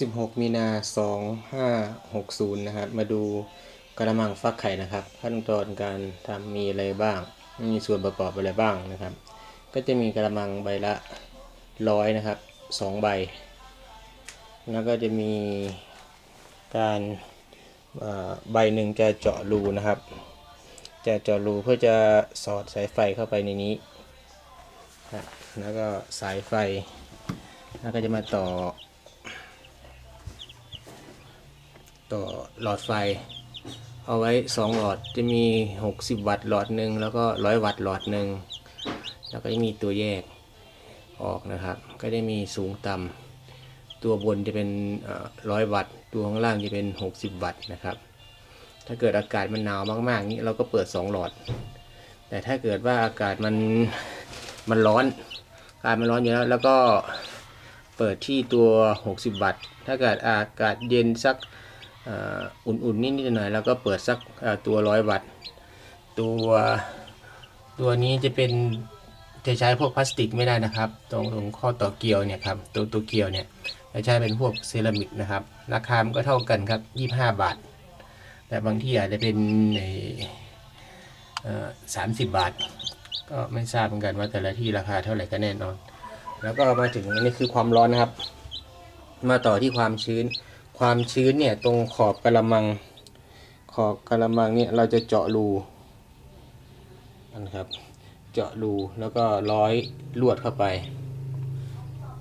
16 มีนา 2560 นะครับ มาดูกระมังฟักไข่นะครับ ขั้นตอนการทำมีอะไรบ้าง มีส่วนประกอบอะไรบ้างนะครับ ก็จะมีกระมังใบละร้อยนะครับสองใบ แล้วก็จะมีการใบหนึ่งจะเจาะรูนะครับ จะเจาะรูเพื่อจะสอดสายไฟเข้าไปในนี้นะแล้วก็สายไฟ แล้วก็จะมาต่อ ต่อหลอดไฟ เอาไว้ 2 หลอดจะมี 60 วัตต์หลอดหนึ่งแล้วก็ 100 วัตต์หลอดหนึ่งแล้วก็จะมีตัวแยกออกนะครับ ก็ได้มีสูงต่ำตัวบนจะเป็นร้อยวัตต์ ตัวข้างล่างจะเป็น 60 วัตต์นะครับ ถ้าเกิดอากาศมันหนาวมากๆนี้เราก็เปิด 2 หลอด แต่ถ้าเกิดว่าอากาศมันมันร้อนอากาศมันร้อนอยู่แล้วแล้วก็เปิดที่ตัว 60 วัตต์ ถ้าเกิดอากาศเย็นสัก อุ่นๆนิดๆหน่อยๆแล้วก็เปิดสักตัวร้อยวัตต์ตัวตัวนี้จะเป็นจะใช้พวกพลาสติกไม่ได้นะครับ ตรงตรงข้อต่อเกลียวเนี่ยครับตัวตัวเกลียวเนี่ยจะใช้เป็นพวกเซรามิกนะครับ ราคามันก็เท่ากันครับ25บาท แต่บางที่อาจจะเป็นในสามสิบบาท ก็ไม่ทราบเหมือนกันว่าแต่ละที่ราคาเท่าไหร่ก็แน่นอน แล้วก็มาถึงนนี้คือความร้อนนะครับ มาต่อที่ความชื้น ความชื้นเนี่ยตรงขอบกระมัง ขอบกระมังเนี่ยเราจะเจาะรูนะครับ เจาะรูแล้วก็ร้อยลวดเข้าไป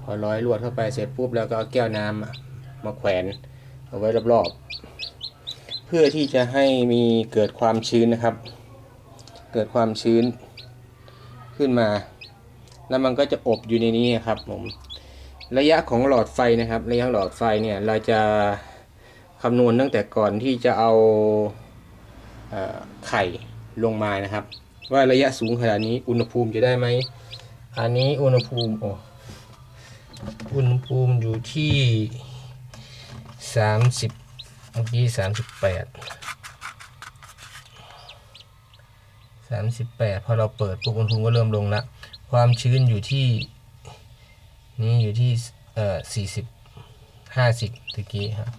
พอร้อยลวดเข้าไปเสร็จปุ๊บแล้วก็เอาแก้วน้ำอะมาแขวนเอาไว้รอบๆ เพื่อที่จะให้มีเกิดความชื้นนะครับ เกิดความชื้นขึ้นมา แล้วมันก็จะอบอยู่ในนี้ครับผม ระยะของหลอดไฟนะครับ ระยะหลอดไฟเนี่ยเราจะคำนวณตั้งแต่ก่อนที่จะเอาไข่ลงมานะครับ ว่าระยะสูงขนาดนี้อุณหภูมิจะได้ไหมอันนี้อุณหภูมิโอ้อุณหภูมิอยู่ที่สามสิบเมื่อกี้สามสิบแปดสามสิบแปดพอเราเปิดปุ๊บอุณหภูมิก็เริ่มลงละความชื้นอยู่ที่ นี่อยู่ที่เอ่อสี่สิบห้าสิบตะกี้ครับ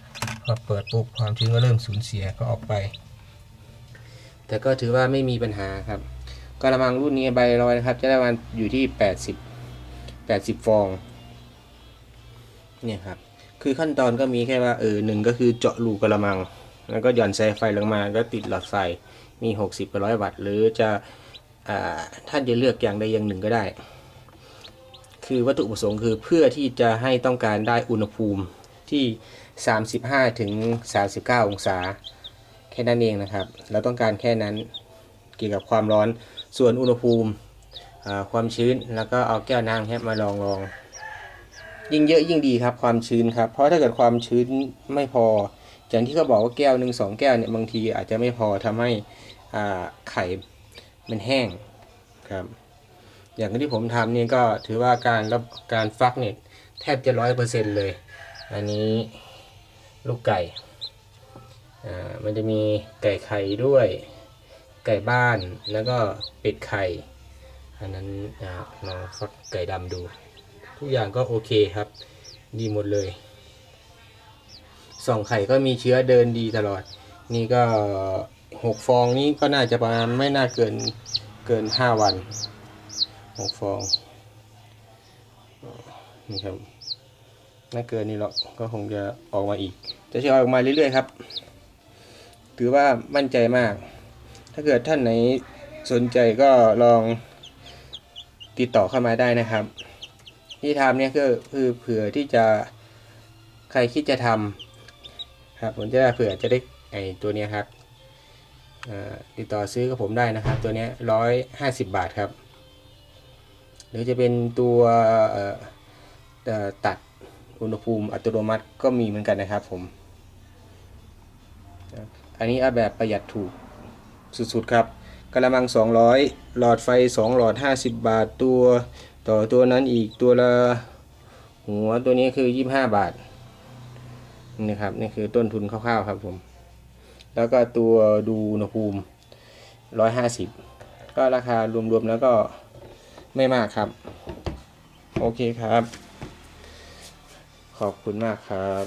พอเปิดปุ๊บความชื้นก็เริ่มสูญเสียก็ออกไป แต่ก็ถือว่าไม่มีปัญหาครับกระมังรุ่นนี้ใบลอยนะครับ จะได้ประมาณอยู่ที่แปดสิบแปดสิบฟองเนี่ยครับ คือขั้นตอนก็มีแค่ว่าเออหนึ่งก็คือเจาะรูกระมัง แล้วก็หย่อนสายไฟลงมาก็ติดหลอดไฟมี 60กับร้อยวัตต์ หรือจะอ่าท่านจะเลือกอย่างใดอย่างหนึ่งก็ได้ คือวัตถุประสงค์คือเพื่อที่จะให้ต้องการได้อุณหภูมิที่ 35ถึง39 องศา แค่นั้นเองนะครับ เราต้องการแค่นั้นเกี่ยวกับความร้อนส่วนอุณหภูมิความชื้นแล้วก็เอาแก้วน้ำครับมาลองลองยิ่งเยอะยิ่งดีครับความชื้นครับ เพราะถ้าเกิดความชื้นไม่พออย่างที่เขาบอกว่าแก้วหนึ่งสองแก้วเนี่ยบางทีอาจจะไม่พอทำให้ไข่มันแห้งครับ อย่างที่ผมทำนี่ก็ถือว่าการรับการฟักเนี่ยแทบจะร้อยเปอร์เซ็นต์เลย อันนี้ลูกไก่ อ่า มันจะมีไก่ไข่ด้วย ไก่บ้าน แล้วก็เป็ดไข่ อันนั้นอ่าลองฟักไก่ดำดู ทุกอย่างก็โอเคครับ ดีหมดเลย ส่องไข่ก็มีเชื้อเดินดีตลอด นี่ก็หกฟองนี้ก็น่าจะประมาณไม่น่าเกินเกินห้าวัน หกฟองนี่ครับไม่เกินนี้หรอกก็คงจะออกมาอีก จะจะออกมาเรื่อยๆครับ ถือว่ามั่นใจมาก ถ้าเกิดท่านไหนสนใจก็ลองติดต่อเข้ามาได้นะครับ ที่ทำเนี่ยก็คือเผื่อที่จะใครคิดจะทำครับผมจะเผื่อจะได้ไอตัวเนี้ยครับติดต่อซื้อกับผมได้นะครับ ตัวเนี้ร้อยห้าสิบบาทครับ หรือจะเป็นตัวตัดอุณหภูมิอัตโนมัติก็มีเหมือนกันนะครับผม อันนี้เอาแบบประหยัดถูกสุดๆครับกระมัง 200 หลอดไฟ 2 หลอด 50 บาทตัวต่อตัวนั้นอีกตัวละหัวตัวนี้คือ 25 บาทนี่ครับนี่คือต้นทุนคร่าวๆครับผม แล้วก็ตัวดูอุณหภูมิ 150 ก็ราคารวมๆแล้วก็ ไม่มากครับ โอเคครับ ขอบคุณมากครับ